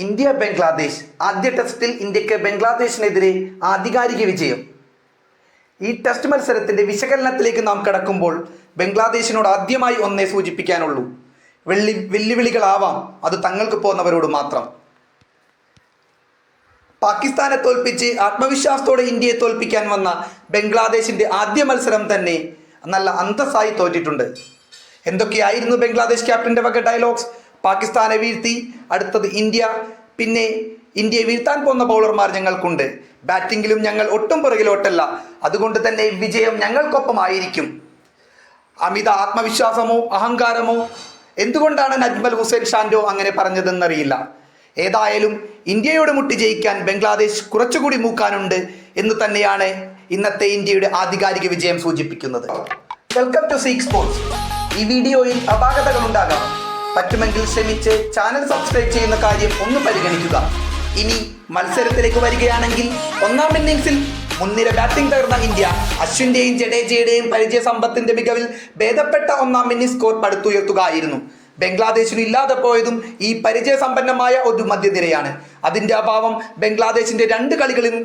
India Bangladesh. ആദ്യ ടെസ്റ്റിൽ ഇന്ത്യയ്ക്ക് ബംഗ്ലാദേശിനെതിരെ ആധികാരിക വിജയം. ഈ ടെസ്റ്റ് മത്സരത്തിന്റെ വിശകലനത്തിലേക്ക് നാം കടക്കുമ്പോൾ ബംഗ്ലാദേശിനോട് ആദ്യമായി ഒന്നേ സൂചിപ്പിക്കാനുള്ളൂ. വെള്ളി വെല്ലുവിളികളാവാം. അത് തങ്ങൾക്ക് പോന്നവരോട് മാത്രം. പാകിസ്ഥാനെ തോൽപ്പിച്ച് ആത്മവിശ്വാസത്തോടെ ഇന്ത്യയെ തോൽപ്പിക്കാൻ വന്ന ബംഗ്ലാദേശിന്റെ ആദ്യ മത്സരം തന്നെ നല്ല അന്തസ്സായി തോറ്റിട്ടുണ്ട്. എന്തൊക്കെയായിരുന്നു ബംഗ്ലാദേശ് ക്യാപ്റ്റന്റെ വക ഡയലോഗ്സ് പാകിസ്ഥാനെ വീഴ്ത്തി അടുത്തത് ഇന്ത്യ. പിന്നെ ഇന്ത്യയെ വീഴ്ത്താൻ പോകുന്ന ബൗളർമാർ ഞങ്ങൾക്കുണ്ട്. ബാറ്റിങ്ങിലും ഞങ്ങൾ ഒട്ടും പുറകിലോട്ടല്ല. അതുകൊണ്ട് തന്നെ വിജയം ഞങ്ങൾക്കൊപ്പമായിരിക്കും. അമിത ആത്മവിശ്വാസമോ അഹങ്കാരമോ? എന്തുകൊണ്ടാണ് നജ്മൽ ഹുസൈൻ ഷാൻഡോ അങ്ങനെ പറഞ്ഞതെന്നറിയില്ല. ഏതായാലും ഇന്ത്യയോട് മുട്ടി ജയിക്കാൻ ബംഗ്ലാദേശ് കുറച്ചുകൂടി മൂക്കാനുണ്ട് എന്ന് തന്നെയാണ് ഇന്നത്തെ ഇന്ത്യയുടെ ആധികാരിക വിജയം സൂചിപ്പിക്കുന്നത്. വെൽക്കം ടു സീക്സ് സ്പോർട്സ് ഈ വീഡിയോയിൽ അപാകതകൾ ഉണ്ടാകാം. പറ്റുമെങ്കിൽ ശ്രമിച്ച് ചാനൽ സബ്സ്ക്രൈബ് ചെയ്യുന്ന കാര്യം ഒന്ന് പരിഗണിക്കുക. ഇനി മത്സരത്തിലേക്ക് വരികയാണെങ്കിൽ ഒന്നാം ഇന്നിംഗ്സിൽ മുൻനിര ബാറ്റിംഗ് തകർന്ന ഇന്ത്യ അശ്വിന്റെയും ജഡേജയുടെയും പരിചയ സമ്പത്തിന്റെ മികവിൽ ഭേദപ്പെട്ട ഒന്നാം ഇന്നിംഗ്സ് സ്കോർ പടുത്തുയർത്തുകയായിരുന്നു. ബംഗ്ലാദേശിന് ഇല്ലാതെ പോയതും ഈ പരിചയ സമ്പന്നമായ ഒരു മധ്യനിരയാണ്. അതിന്റെ അഭാവം ബംഗ്ലാദേശിന്റെ രണ്ട് കളികളിലും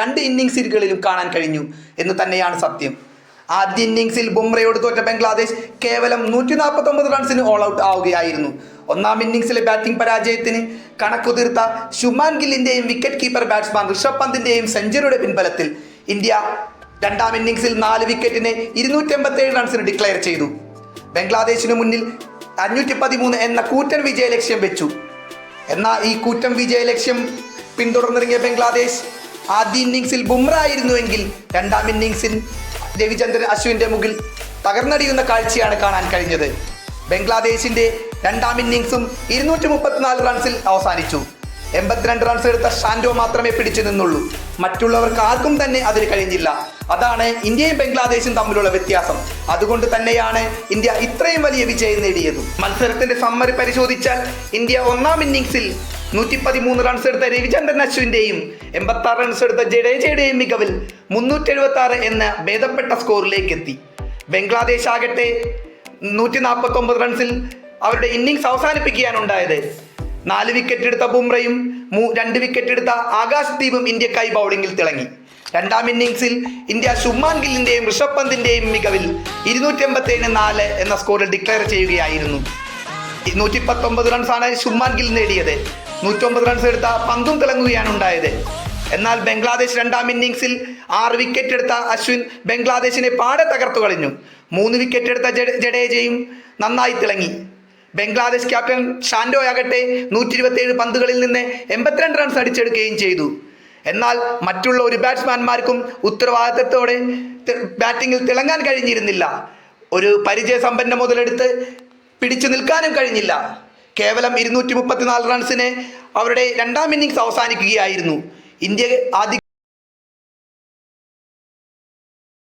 രണ്ട് ഇന്നിംഗ്സുകളിലും കാണാൻ കഴിഞ്ഞു എന്ന് തന്നെയാണ് സത്യം. ആദ്യ ഇന്നിംഗ്സിൽ ബുംറയോട് തോറ്റ ബംഗ്ലാദേശ് കേവലം നൂറ്റി നാൽപ്പത്തൊമ്പത് റൺസിന് ഓൾ ഔട്ട് ആവുകയായിരുന്നു. ഒന്നാം ഇന്നിംഗ്സിലെ ബാറ്റിംഗ് പരാജയത്തിന് കണക്കുതിർത്ത ഷുമാൻ ഗില്ലിന്റെയും വിക്കറ്റ് കീപ്പർ ബാറ്റ്സ്മാൻ ഋഷഭ് പന്തിന്റെയും സെഞ്ചുറിയുടെ പിൻബലത്തിൽ ഇന്ത്യ രണ്ടാം ഇന്നിംഗ്സിൽ നാല് വിക്കറ്റിന് ഇരുന്നൂറ്റി എൺപത്തി ഏഴ് റൺസിന് ഡിക്ലെയർ ചെയ്തു. ബംഗ്ലാദേശിന് മുന്നിൽ അഞ്ഞൂറ്റി പതിമൂന്ന് എന്ന കൂറ്റൻ വിജയ ലക്ഷ്യം വെച്ചു. എന്നാൽ ഈ കൂറ്റൻ വിജയ ലക്ഷ്യം പിന്തുടർന്നിറങ്ങിയ ബംഗ്ലാദേശ് ആദ്യ ഇന്നിംഗ്സിൽ ബുംറ ആയിരുന്നുവെങ്കിൽ രണ്ടാം ഇന്നിംഗ്സിൽ രവിചന്ദ്രൻ അശ്വിന്റെ മുകിൽ തകർന്നടിയുന്ന കാഴ്ചയാണ് കാണാൻ കഴിഞ്ഞത്. ബംഗ്ലാദേശിന്റെ രണ്ടാം ഇന്നിംഗ്സും ഇരുന്നൂറ്റി മുപ്പത്തിനാല് റൺസിൽ അവസാനിച്ചു. എൺപത്തിരണ്ട് റൺസ് എടുത്ത ഷാൻഡോ മാത്രമേ പിടിച്ചു നിന്നുള്ളൂ. മറ്റുള്ളവർക്ക് ആർക്കും തന്നെ അതിന് കഴിഞ്ഞില്ല. അതാണ് ഇന്ത്യയും ബംഗ്ലാദേശും തമ്മിലുള്ള വ്യത്യാസം. അതുകൊണ്ട് തന്നെയാണ് ഇന്ത്യ ഇത്രയും വലിയ വിജയം നേടിയത്. മത്സരത്തിന്റെ സമ്മറി പരിശോധിച്ചാൽ ഇന്ത്യ ഒന്നാം ഇന്നിംഗ്സിൽ നൂറ്റി പതിമൂന്ന് റൺസ് എടുത്ത രവിചന്ദ്രൻ അശ്വിന്റെയും എൺപത്തി ആറ് റൺസ് എടുത്ത ജഡേജയുടെയും മികവിൽ മുന്നൂറ്റി എഴുപത്തി ആറ് എന്ന ഭേദപ്പെട്ട സ്കോറിലേക്ക് എത്തി ബംഗ്ലാദേശ് ആകട്ടെ നൂറ്റി നാൽപ്പത്തി ഒമ്പത് റൺസിൽ അവരുടെ ഇന്നിങ്സ് അവസാനിപ്പിക്കുകയാണ് ഉണ്ടായത് നാല് വിക്കറ്റ് എടുത്ത ബുംറയും രണ്ട് വിക്കറ്റ് എടുത്ത ആകാശ് ദീപും ഇന്ത്യക്കായി ബൗളിംഗിൽ തിളങ്ങി. രണ്ടാം ഇന്നിംഗ്സിൽ ഇന്ത്യ ശുമാൻ ഗില്ലിന്റെയും ഋഷഭ് പന്തിന്റെയും മികവിൽ ഇരുന്നൂറ്റി എൺപത്തി നാല് എന്ന സ്കോറിൽ ഡിക്ലെയർ ചെയ്യുകയായിരുന്നു. നൂറ്റി പത്തൊമ്പത് റൺസാണ് ശുമാൻ ഗിൽ നേടിയത്. നൂറ്റൊമ്പത് റൺസ് എടുത്ത പന്തും തിളങ്ങുകയാണ് ഉണ്ടായത്. എന്നാൽ ബംഗ്ലാദേശ് രണ്ടാം ഇന്നിംഗ്സിൽ ആറ് വിക്കറ്റ് എടുത്ത അശ്വിൻ ബംഗ്ലാദേശിനെ പാടെ തകർത്തു കളഞ്ഞു. മൂന്ന് വിക്കറ്റ് എടുത്ത ജഡേജയും നന്നായി തിളങ്ങി. ബംഗ്ലാദേശ് ക്യാപ്റ്റൻ ഷാൻഡോ ആകട്ടെ നൂറ്റി ഇരുപത്തിയേഴ് പന്തുകളിൽ നിന്ന് എൺപത്തിരണ്ട് റൺസ് അടിച്ചെടുക്കുകയും ചെയ്തു. എന്നാൽ മറ്റുള്ള ഒരു ബാറ്റ്സ്മാൻമാർക്കും ഉത്തരവാദിത്തത്തോടെ ബാറ്റിങ്ങിൽ തിളങ്ങാൻ കഴിഞ്ഞിരുന്നില്ല. ഒരു പരിചയസമ്പന്ന മുതലെടുത്ത് പിടിച്ചു നിൽക്കാനും കഴിഞ്ഞില്ല. കേവലം ഇരുന്നൂറ്റി മുപ്പത്തിനാല് റൺസിന് അവരുടെ രണ്ടാം ഇന്നിങ്സ് അവസാനിക്കുകയായിരുന്നു. ഇന്ത്യ